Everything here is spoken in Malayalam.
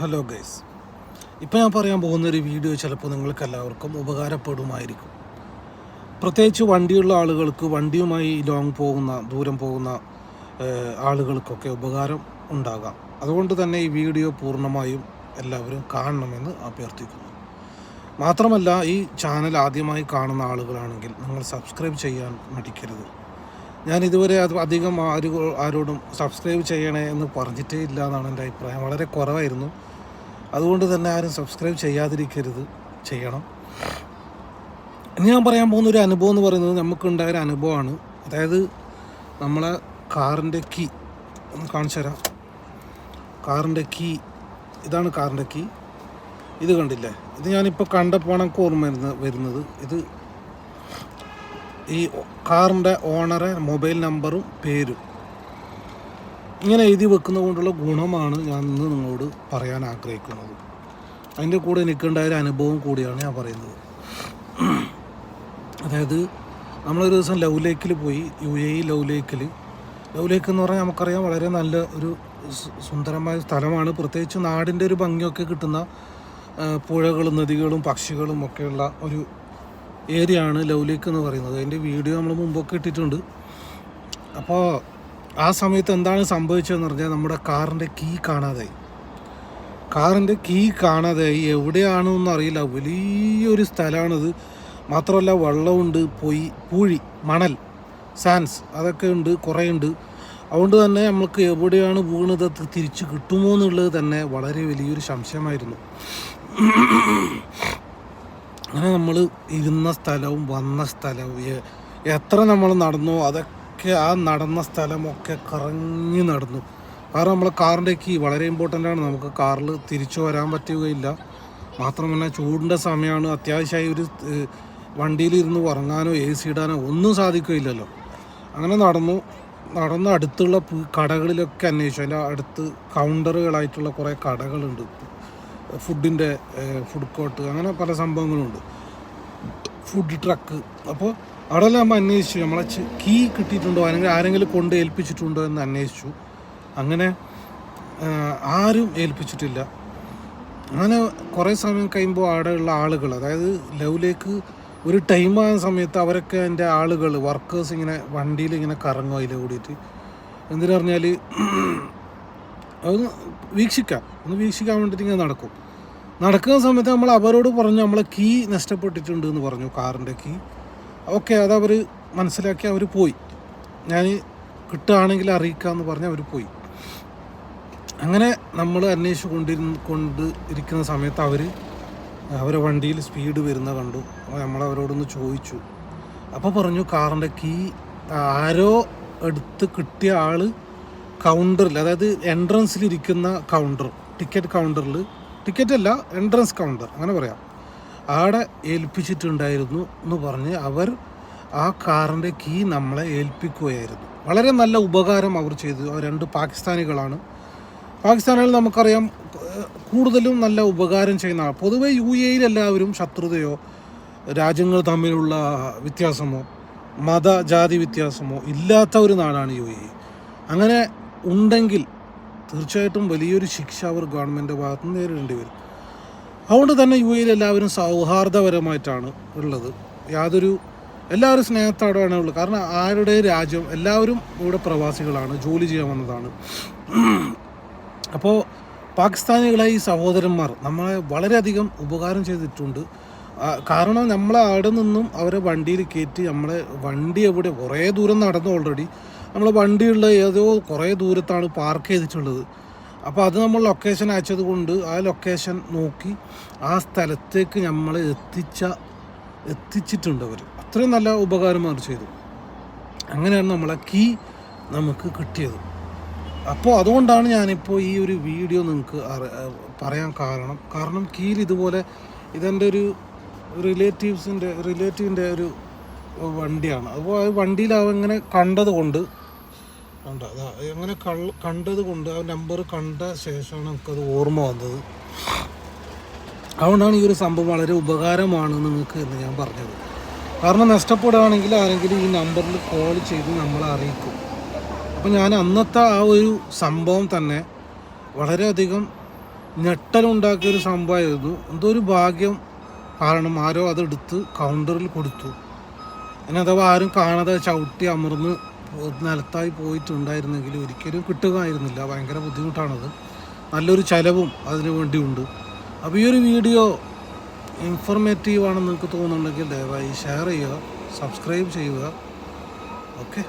ഹലോ ഗൈസ് ഇപ്പോൾ ഞാൻ പറയാൻ പോകുന്ന ഒരു വീഡിയോ ചിലപ്പോൾ നിങ്ങൾക്ക് എല്ലാവർക്കും ഉപകാരപ്പെടുമായിരിക്കും. പ്രത്യേകിച്ച് വണ്ടിയുള്ള ആളുകൾക്ക് വണ്ടിയുമായി ലോങ് പോകുന്ന ദൂരം പോകുന്ന ആളുകൾക്കൊക്കെ ഉപകാരം ഉണ്ടാകാം. അതുകൊണ്ട് തന്നെ ഈ വീഡിയോ പൂർണമായും എല്ലാവരും കാണണമെന്ന് അഭ്യർത്ഥിക്കുന്നു. മാത്രമല്ല ഈ ചാനൽ ആദ്യമായി കാണുന്ന ആളുകളാണെങ്കിൽ നിങ്ങൾ സബ്സ്ക്രൈബ് ചെയ്യാൻ മടിക്കരുത്. ഞാൻ ഇതുവരെ അത് അധികം ആരും ആരോടും സബ്സ്ക്രൈബ് ചെയ്യണേ എന്ന് പറഞ്ഞിട്ടേ ഇല്ല എന്നാണ് എന്റെ അഭിപ്രായം. വളരെ കുറവായിരുന്നു. അതുകൊണ്ട് തന്നെ ആരും സബ്സ്ക്രൈബ് ചെയ്യാതിരിക്കരുത്. ചെയ്യണം. ഇനി ഞാൻ പറയാൻ പോകുന്ന ഒരു അനുഭവം എന്ന് പറയുന്നത് നമുക്കുണ്ടായ ഒരു അനുഭവമാണ്. അതായത് നമ്മളെ കാറിന്റെ കീ ഒന്ന് കാണിച്ചു തരാം. കാറിന്റെ കീ ഇതാണ് കാറിന്റെ കീ ഇത് കണ്ടില്ലേ? ഇത് ഞാനിപ്പോൾ കണ്ടപ്പോൾ എനിക്ക് ഓർമ്മ വരുന്ന വരുന്നത്. ഇത് ഈ കാറിന്റെ ഓണറെ മൊബൈൽ നമ്പറും പേരും. ഇങ്ങനെ എഴുതി വെക്കുന്നത് കൊണ്ടുള്ള ഗുണമാണ് ഞാൻ ഇന്ന് നിങ്ങളോട് പറയാൻ ആഗ്രഹിക്കുന്നത്. അതിന്റെ കൂടെ എനിക്കുണ്ടായ ഒരു അനുഭവം കൂടിയാണ് ഞാൻ പറയുന്നത്. അതായത് നമ്മളൊരു ദിവസം ലവ് ലേക്കിൽ പോയി യു എ ഇ ലവ് ലേക്കിൽ ലവ് ലേക്ക് എന്ന് പറഞ്ഞാൽ നമുക്കറിയാം വളരെ നല്ല ഒരു സുന്ദരമായ സ്ഥലമാണ്. പ്രത്യേകിച്ച് നാടിന്റെ ഒരു ഭംഗിയൊക്കെ കിട്ടുന്ന പുഴകളും നദികളും പക്ഷികളും ഒക്കെയുള്ള ഒരു ഏരിയയാണ് ലവ് ലേക്ക് എന്ന് പറയുന്നത്. അതിന്റെ വീഡിയോ നമ്മൾ മുമ്പൊക്കെ ഇട്ടിട്ടുണ്ട്. അപ്പോൾ ആ സമയത്ത് എന്താണ് സംഭവിച്ചതെന്ന് പറഞ്ഞാൽ നമ്മുടെ കാറിന്റെ കീ കാണാതായി. കാറിന്റെ കീ കാണാതായി. എവിടെയാണെന്നൊന്നും അറിയില്ല. വലിയൊരു സ്ഥലമാണിത്. മാത്രമല്ല വെള്ളമുണ്ട് പൊയ് പൂഴി മണൽ സാൻസ് അതൊക്കെ ഉണ്ട് കുറേ ഉണ്ട്. അതുകൊണ്ട് തന്നെ നമുക്ക് എവിടെയാണ് പോകുന്നത് തിരിച്ച് കിട്ടുമോ എന്നുള്ളത് തന്നെ വളരെ വലിയൊരു സംശയമായിരുന്നു. അങ്ങനെ നമ്മൾ ഇരുന്ന സ്ഥലവും വന്ന സ്ഥലവും എത്ര നമ്മൾ നടന്നോ അതൊക്കെ ആ നടന്ന സ്ഥലമൊക്കെ കറങ്ങി നടന്നു. കാരണം നമ്മളെ കാറിന്റെ കീ വളരെ ഇമ്പോർട്ടന്റ് ആണ്. നമുക്ക് കാറിൽ തിരിച്ചു വരാൻ പറ്റുകയില്ല. മാത്രമല്ല ചൂടിന്റെ സമയമാണ്. അത്യാവശ്യമായി ഒരു വണ്ടിയിലിരുന്ന് ഉറങ്ങാനോ എ സി ഇടാനോ ഒന്നും സാധിക്കുകയില്ലല്ലോ. അങ്ങനെ നടന്നു. നടന്ന് അടുത്തുള്ള കടകളിലൊക്കെ അന്വേഷിച്ചു. അതിന്റെ അടുത്ത് കൗണ്ടറുകളായിട്ടുള്ള കുറേ കടകളുണ്ട്. ഫുഡിന്റെ ഫുഡ് കോർട്ട് അങ്ങനെ പല സംഭവങ്ങളുണ്ട്. ഫുഡ് ട്രക്ക് അപ്പോൾ അവിടെല്ലാം അന്വേഷിച്ചു. നമ്മളെ കീ കിട്ടിയിട്ടുണ്ടോ? അല്ലെങ്കിൽ ആരെങ്കിലും കൊണ്ട് ഏൽപ്പിച്ചിട്ടുണ്ടോ എന്ന് അന്വേഷിച്ചു. അങ്ങനെ ആരും ഏൽപ്പിച്ചിട്ടില്ല. അങ്ങനെ കുറേ സമയം കഴിയുമ്പോൾ അവിടെയുള്ള ആളുകൾ അതായത് ലവിലേക്ക് ഒരു ടൈം ആയ സമയത്ത് അവരൊക്കെ എന്റെ ആളുകൾ വർക്കേഴ്സ് ഇങ്ങനെ വണ്ടിയിൽ ഇങ്ങനെ കറങ്ങും അതിൽ കൂടിയിട്ട്. എന്തിനു പറഞ്ഞാൽ അതൊന്ന് വീക്ഷിക്കാം. ഒന്ന് വീക്ഷിക്കാൻ വേണ്ടിയിട്ട് ഇങ്ങനെ നടക്കും. നടക്കുന്ന സമയത്ത് നമ്മൾ അവരോട് പറഞ്ഞു നമ്മളെ കീ നഷ്ടപ്പെട്ടിട്ടുണ്ട് എന്ന് പറഞ്ഞു കാറിന്റെ കീ. ഓക്കെ അതവർ മനസ്സിലാക്കി അവർ പോയി. ഞാൻ കിട്ടുകയാണെങ്കിൽ അറിയിക്കാമെന്ന് പറഞ്ഞ് അവർ പോയി. അങ്ങനെ നമ്മൾ അന്വേഷിച്ച് കൊണ്ടിരുന്ന് കൊണ്ട് ഇരിക്കുന്ന സമയത്ത് അവർ അവരെ വണ്ടിയിൽ സ്പീഡ് വരുന്ന കണ്ടു. നമ്മൾ അവരോടൊന്ന് ചോദിച്ചു. അപ്പോൾ പറഞ്ഞു കാറിന്റെ കീ ആരോ എടുത്ത് കിട്ടിയ ആൾ കൗണ്ടറിൽ അതായത് എൻട്രൻസിൽ ഇരിക്കുന്ന കൗണ്ടർ ടിക്കറ്റ് കൗണ്ടറിൽ ടിക്കറ്റ് അല്ല എൻട്രൻസ് കൗണ്ടർ അങ്ങനെ പറയാം. ആടെ ഏൽപ്പിച്ചിട്ടുണ്ടായിരുന്നു എന്ന് പറഞ്ഞ് അവർ ആ കാറിന്റെ കീ നമ്മളെ ഏൽപ്പിക്കുകയായിരുന്നു. വളരെ നല്ല ഉപകാരം അവർ ചെയ്തു. രണ്ട് പാകിസ്ഥാനികളാണ്. പാകിസ്ഥാനിൽ നമുക്കറിയാം കൂടുതലും നല്ല ഉപകാരം ചെയ്യുന്ന ആൾ പൊതുവേ യു എല്ലാവരും ശത്രുതയോ രാജ്യങ്ങൾ തമ്മിലുള്ള വ്യത്യാസമോ മത ജാതി വ്യത്യാസമോ ഇല്ലാത്ത ഒരു നാടാണ് യു എ. അങ്ങനെ ഉണ്ടെങ്കിൽ തീർച്ചയായിട്ടും വലിയൊരു ശിക്ഷ അവർ ഗവൺമെന്റ് ഭാഗത്ത് നേരിടേണ്ടി വരും. അതുകൊണ്ട് തന്നെ യു എയിൽ എല്ലാവരും സൗഹാർദ്ദപരമായിട്ടാണ് ഉള്ളത്. യാതൊരു എല്ലാവരും സ്നേഹത്തോടെയാണ് ഉള്ളത്. കാരണം ആരുടെ രാജ്യം എല്ലാവരും ഇവിടെ പ്രവാസികളാണ് ജോലി ചെയ്യാൻ വന്നതാണ്. അപ്പോൾ പാകിസ്ഥാനികളായ ഈ സഹോദരന്മാർ നമ്മളെ വളരെയധികം ഉപകാരം ചെയ്തിട്ടുണ്ട്. കാരണം നമ്മളെ അവിടെ നിന്നും അവരെ വണ്ടിയിൽ കയറ്റി നമ്മളെ വണ്ടി എവിടെ കുറേ ദൂരം നടന്നു ഓൾറെഡി നമ്മളെ വണ്ടിയുള്ള ഏതോ കുറേ ദൂരത്താണ് പാർക്ക് ചെയ്തിട്ടുള്ളത്. അപ്പോൾ അത് നമ്മൾ ലൊക്കേഷൻ അയച്ചത് കൊണ്ട് ആ ലൊക്കേഷൻ നോക്കി ആ സ്ഥലത്തേക്ക് നമ്മൾ എത്തിച്ച എത്തിച്ചിട്ടുണ്ട് അവർ അത്രയും നല്ല ഉപകാരം അവർ ചെയ്തു. അങ്ങനെയാണ് നമ്മളെ കീ നമുക്ക് കിട്ടിയത്. അപ്പോൾ അതുകൊണ്ടാണ് ഞാനിപ്പോൾ ഈ ഒരു വീഡിയോ നിങ്ങൾക്ക് പറയാൻ കാരണം. കാരണം കീയിൽ ഇതുപോലെ ഇതെന്റെ ഒരു റിലേറ്റീവ്സിന്റെ റിലേറ്റീവിന്റെ ഒരു വണ്ടിയാണ്. അപ്പോൾ ആ വണ്ടിയിൽ അവ ഇങ്ങനെ കണ്ടത് കൊണ്ട് കണ്ട അങ്ങനെ കണ്ടത് കൊണ്ട് ആ നമ്പർ കണ്ട ശേഷമാണ് നമുക്കത് ഓർമ്മ വന്നത്. അതുകൊണ്ടാണ് ഈ ഒരു സംഭവം വളരെ ഉപകാരമാണ് നിങ്ങൾക്ക് എന്ന് ഞാൻ പറഞ്ഞത്. കാരണം നഷ്ടപ്പെടുകയാണെങ്കിൽ ആരെങ്കിലും ഈ നമ്പറിൽ കോൾ ചെയ്ത് നമ്മളെ അറിയിക്കും. അപ്പോൾ ഞാൻ അന്നത്തെ ആ ഒരു സംഭവം തന്നെ വളരെയധികം ഞെട്ടലുണ്ടാക്കിയ ഒരു സംഭവമായിരുന്നു. എന്തോ ഒരു ഭാഗ്യം കാരണം ആരോ അതെടുത്ത് കൗണ്ടറിൽ കൊടുത്തു. അതിനഥവാ ആരും കാണാതെ ചവിട്ടി അമർന്ന് നിലത്തായി പോയിട്ടുണ്ടായിരുന്നെങ്കിൽ ഒരിക്കലും കിട്ടുകയായിരുന്നില്ല. ഭയങ്കര ബുദ്ധിമുട്ടാണത്. നല്ലൊരു ചിലവും അതിനു വേണ്ടിയുണ്ട്. അപ്പോൾ ഈ ഒരു വീഡിയോ ഇൻഫോർമേറ്റീവ് ആണെന്ന് നിങ്ങൾക്ക് തോന്നുന്നുണ്ടെങ്കിൽ ദയവായി ഷെയർ ചെയ്യുക സബ്സ്ക്രൈബ് ചെയ്യുക. ഓക്കെ